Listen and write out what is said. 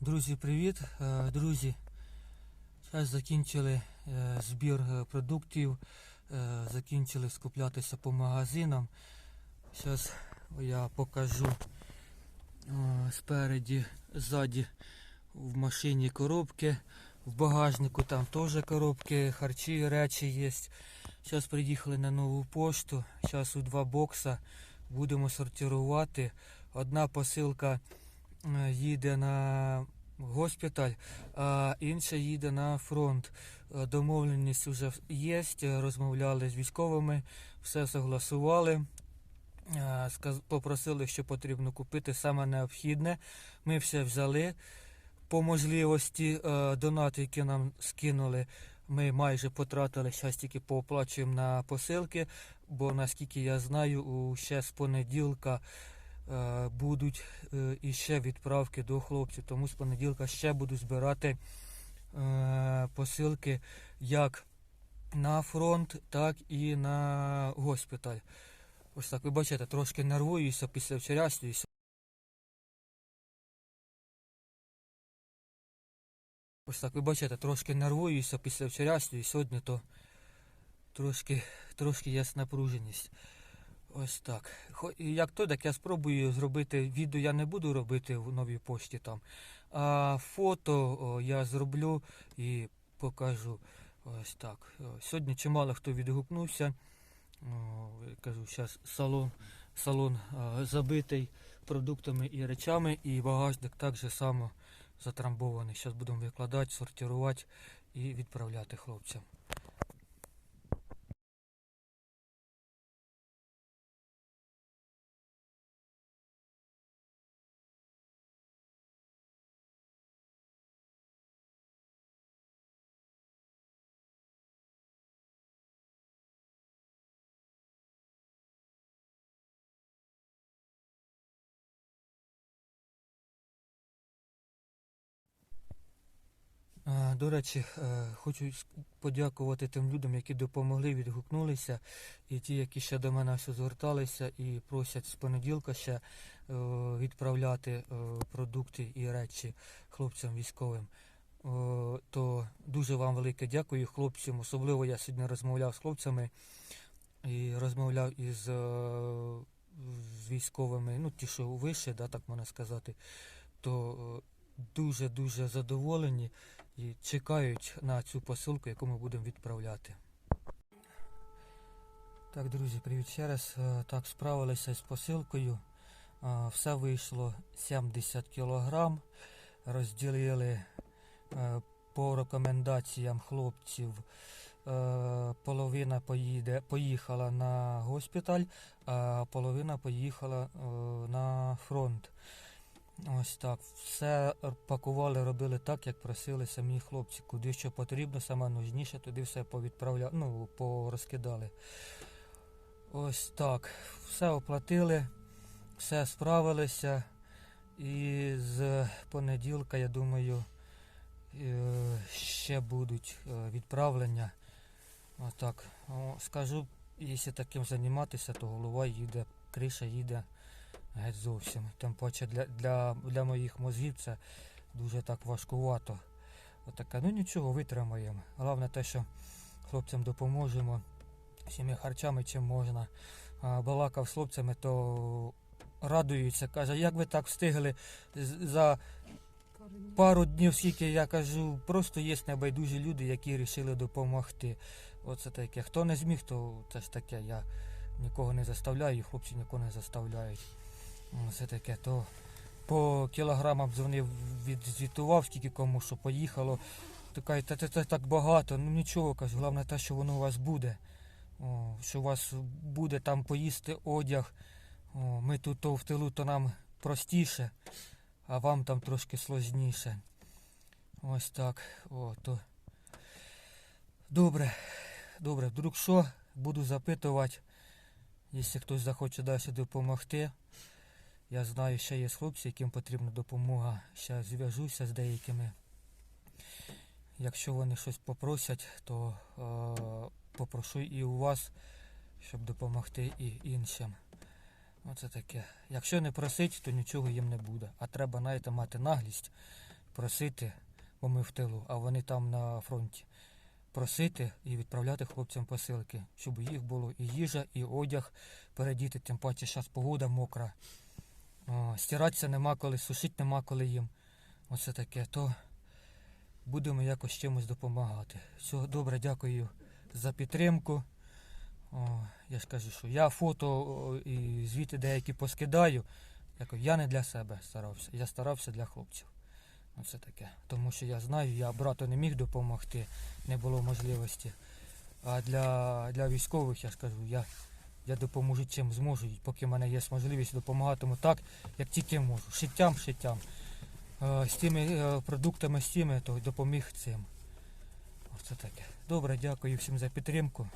Друзі, привіт! Е, Друзі, зараз закінчили е, збір е, продуктів, закінчили скуплятися по магазинам. Зараз я покажу спереді, ззаді в машині коробки, в багажнику там теж коробки, харчі, речі є. Зараз приїхали на нову пошту. Зараз у два бокса будемо сортувати. Одна посилка їде на госпіталь, а інша їде на фронт. Е, Домовленість вже є, розмовляли з військовими, все согласували. Е, Попросили, що потрібно купити саме необхідне. Ми все взяли по можливості. е, Донати, які нам скинули, ми майже потратили, зараз тільки пооплачуємо на посилки, бо наскільки я знаю, ще з понеділка е, будуть е, іще відправки до хлопців. Тому з понеділка ще буду збирати е, посилки як на фронт, так і на госпіталь. Ось так ви бачите, трошки нервуюся після вчорашньої. Ось так ви бачите, трошки нервуюся після вчорашньої, сьогодні то трошки, трошки є напруженість. Ось так. Як то, так я спробую зробити відео, я не буду робити в новій пошті там. А фото я зроблю і покажу. Ось так. Сьогодні чимало хто відгукнувся. Я кажу, зараз салон, салон забитий продуктами і речами, і багажник так же само затрамбований. Зараз будемо викладати, сортувати і відправляти хлопцям. До речі, е, хочу подякувати тим людям, які допомогли, відгукнулися, і ті, які ще до мене все зверталися і просять з понеділка ще е, відправляти е, продукти і речі хлопцям військовим. То дуже вам велике дякую хлопцям. Особливо я сьогодні розмовляв з хлопцями і розмовляв із з військовими, ну ті, що вище, да, так можна сказати, то дуже-дуже задоволені і чекають на цю посилку, яку ми будемо відправляти. Так, друзі, привіт ще раз. Е, Так, справилися з посилкою. Е, Все вийшло 70 кг. Розділили е, по рекомендаціям хлопців. Половина поїде, поїхала на госпіталь, а половина поїхала на фронт. Ось так. Все пакували, робили так, як просили самі хлопці. Куди що потрібно, саме нужніше, туди все повідправляли, ну, порозкидали. Ось так. Все оплатили, все справилися. І з понеділка, я думаю, е, ще будуть е, відправлення. Отак. О, Скажу, якщо таким займатися, то голова їде, криша їде геть зовсім. Тим паче для, для, для моїх мозгів це дуже так важкувато. Отаке. Ну нічого, витримаємо. Головне те, що хлопцям допоможемо всіми харчами, чим можна. А, балакав з хлопцями, то радуються, каже, як ви так встигли за пару днів, скільки я кажу, просто є небайдужі люди, які вирішили допомогти. Оце таке. Хто не зміг, то це ж таке. Я нікого не заставляю, і хлопці нікого не заставляють. М, Все таке, то по кілограмам дзвонив, відзвітував, скільки кому що поїхало. Така, та це так багато, ну нічого, кажу, головне те, що воно у вас буде. О, що у вас буде там поїсти одяг. О, ми тут то в тилу, то нам простіше, а вам там трошки сложніше. Ось так. О, то. Добре, добре, вдруг що, буду запитувати, якщо хтось захоче далі допомогти. Я знаю, ще є хлопці, яким потрібна допомога. Ще зв'яжуся з деякими. Якщо вони щось попросять, то е, попрошу і у вас, щоб допомогти і іншим. Оце таке. Якщо не просить, то нічого їм не буде. А треба, знаєте, мати наглість просити, бо ми в тилу, а вони там на фронті. Просити і відправляти хлопцям посилки, щоб їх було і їжа, і одяг передіти, тим паче зараз погода мокра. О, стиратися нема коли, сушити нема коли їм. Оце таке. То будемо якось чимось допомагати. Все, добре, дякую за підтримку. О, я ж що я фото і звіти деякі поскидаю. Я не для себе старався, я старався для хлопців. Оце таке. Тому що я знаю, я брату не міг допомогти, не було можливості. А для, для військових я скажу, я, я допоможу чим зможу. Поки в мене є можливість, допомагатиму так, як тільки можу. Шиттям, шиттям. Е, з тими е, продуктами, з тими, то допоміг цим. Оце таке. Добре, дякую всім за підтримку.